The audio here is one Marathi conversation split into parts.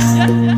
yes.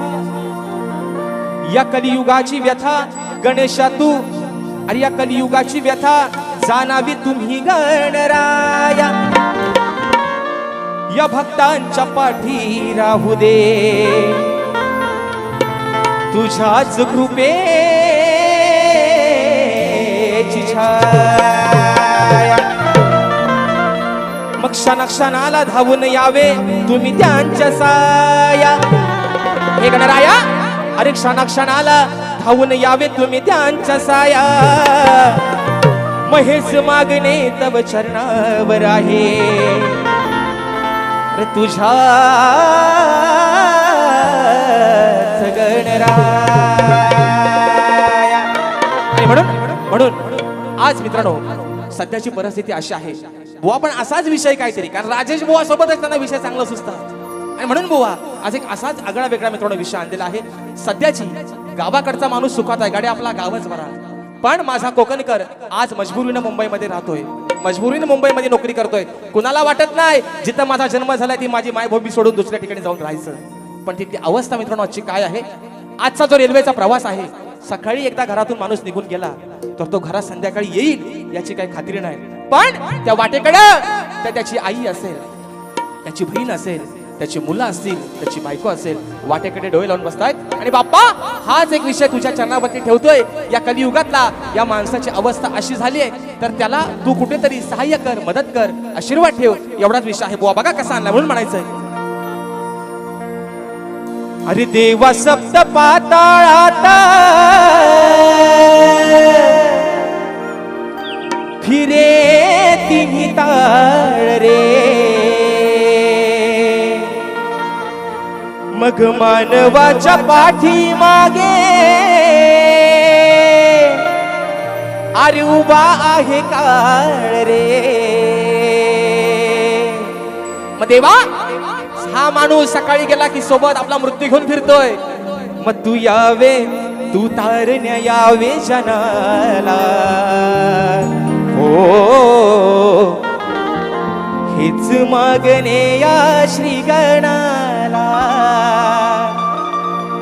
या कलियुगाची व्यथा गणेशा तू. अरे या कलियुगाची व्यथा जाणावी तुम्ही गणराया. या भक्तांच्या पाठी राहू दे. तुझ्याच कृपेची छाया. मग क्षणा क्षणाला धावून यावे तुम्ही त्यांच्या साया. हे गणराया अरे क्षणा क्षणाला धावून यावे तुम्ही त्यांच्या साया. महेश मागणे तव चरणावर आहे. अरे तुझ्या आणि म्हणून म्हणून आज मित्रांनो सध्याची परिस्थिती अशी आहे. बुवा पण असाच विषय काहीतरी कारण राजेश बुवा सोबतच त्यांना विषय चांगला सुचतात. आणि म्हणून बुवा आज एक असाच आगळा वेगळा मित्रांनो विषय आणलेला आहे. सध्याची गावाकडचा माणूस सुखात आहे. गाडी आपला गावच बरा पण माझा कोकणकर आज मजबुरीनं मुंबईमध्ये राहतोय. मजबुरीनं मुंबईमध्ये नोकरी करतोय. कुणाला वाटत नाही जिथं माझा जन्म झालाय ती माझी मायभूमी सोडून दुसऱ्या ठिकाणी जाऊन राहायचं. पण तिथली अवस्था मित्रांनो आजची काय आहे? आजचा जो रेल्वेचा प्रवास आहे सकाळी एकदा घरातून माणूस निघून गेला तर तो घरात संध्याकाळी येईल याची काही खात्री नाही. पण त्या वाटेकडं त्याची आई असेल त्याची बहीण असेल त्याची मुलं असतील त्याची बायको असेल वाटेकडे डोळे लावून बसतायत. आणि बाप्पा हाच एक विषय तुझ्या चरणावरती ठेवतोय. या कलियुगातला या माणसाची अवस्था अशी झाली आहे. तर त्याला तू कुठेतरी सहाय्य कर मदत कर आशीर्वाद ठेव. एवढाच विषय आहे. बुवा बघा कसा आणला म्हणून म्हणायचंय. अरे देवा सप्त पाताळात. फिरे तिन्ही ताळ रे. मग मानवाच्या पाठी मागे अरे उभा आहे काळ रे. मग देवा हा माणूस सकाळी गेला की सोबत आपला मृत्यू घेऊन फिरतोय. मग तू यावे तू तारण्या यावे जनाला. हो हेच मागणे या श्रीगणा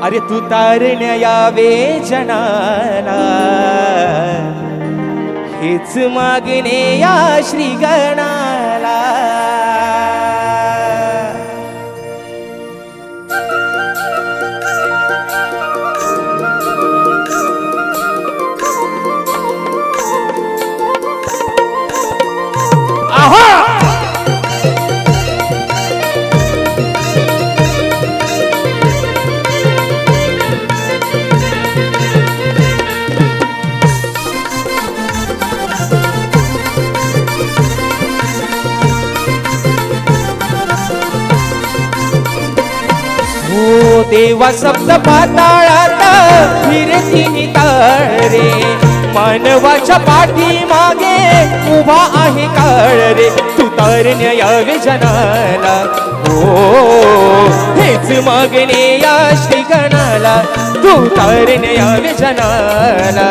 अरे तू तारण्या यावे जनाला हेच मागणे या श्रीगणाला. देवा सप्त पाताळात फिरती निताळ रे मानवाच्या पाठी मागे उभा आहे काळ रे तू तारण्या यावे जनाला हो हेच मागणे या श्रीगणाला. तू तारण्या यावे जनाला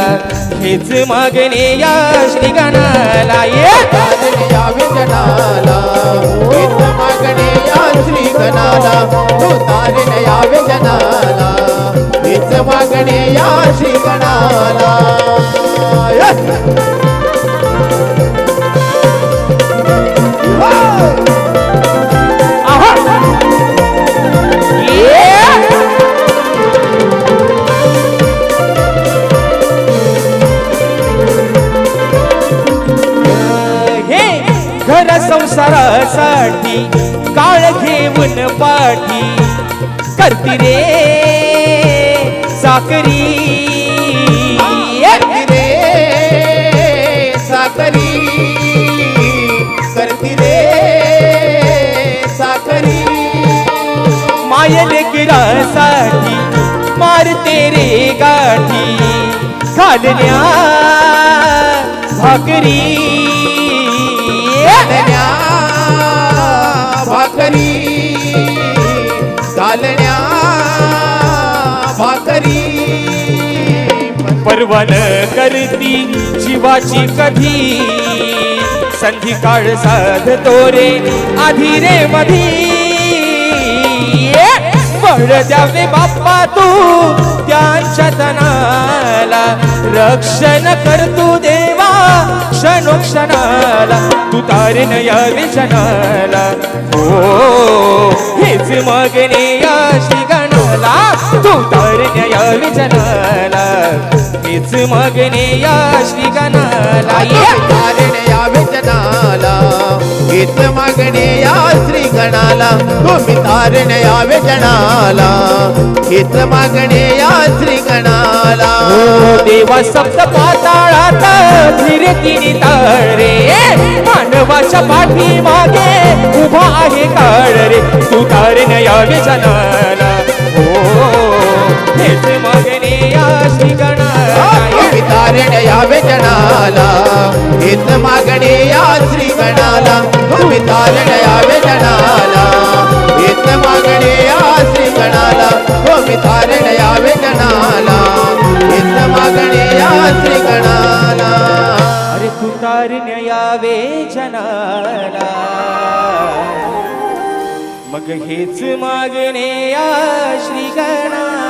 हेच मागणे या श्रीगणाला. ये. तारणे यावे जनाला तू तारणे या जनाला हेच मागणे या शिकणाला गणाला संसारासाठी घेऊन पाठी करती रे साकरी. रे साकरी. करती रे साकरी. मायले गिरासाठी मारते रे गाठी. घालण्या भाकरी. भाकरी. घालण्या भाकरी. परवल करती शिवाची कधी? संधी काळ साधतो रे आधी रे मधी. बळ द्यावे बाप्पा तू त्यांच्या तनाला रक्षण करतो कर तू देवा क्षणोक्षणाला तू तारण यावे जनाला हो हेच मागणे या श्रीगणाला तू तारण यावे जनाला हेच मागणे या श्रीगणाला ये तारणे यावे जनाला हेच मागणे या श्री गणाला तुम्ही तारणे यावे जनाला. हेच मागणे या श्री गणाला. देवा सप्त पाताळात धीरे तिने तारे मानवाच्या पाठी मागे उभा आहे काळ रे तू तारण यावे जनाला. हो हेच मागणे या श्रीगणाला तुम्ही तारणे यावे जनाला. हेच मागणे या श्री गणाला. तुम्ही तारणे यावे जनाला मागणे या गणाला तुम्ही तारणे यावे जनाला मागणे या श्री गणाला अरे तू तारण जनाला. मग हेच मागणे या श्रीगणा.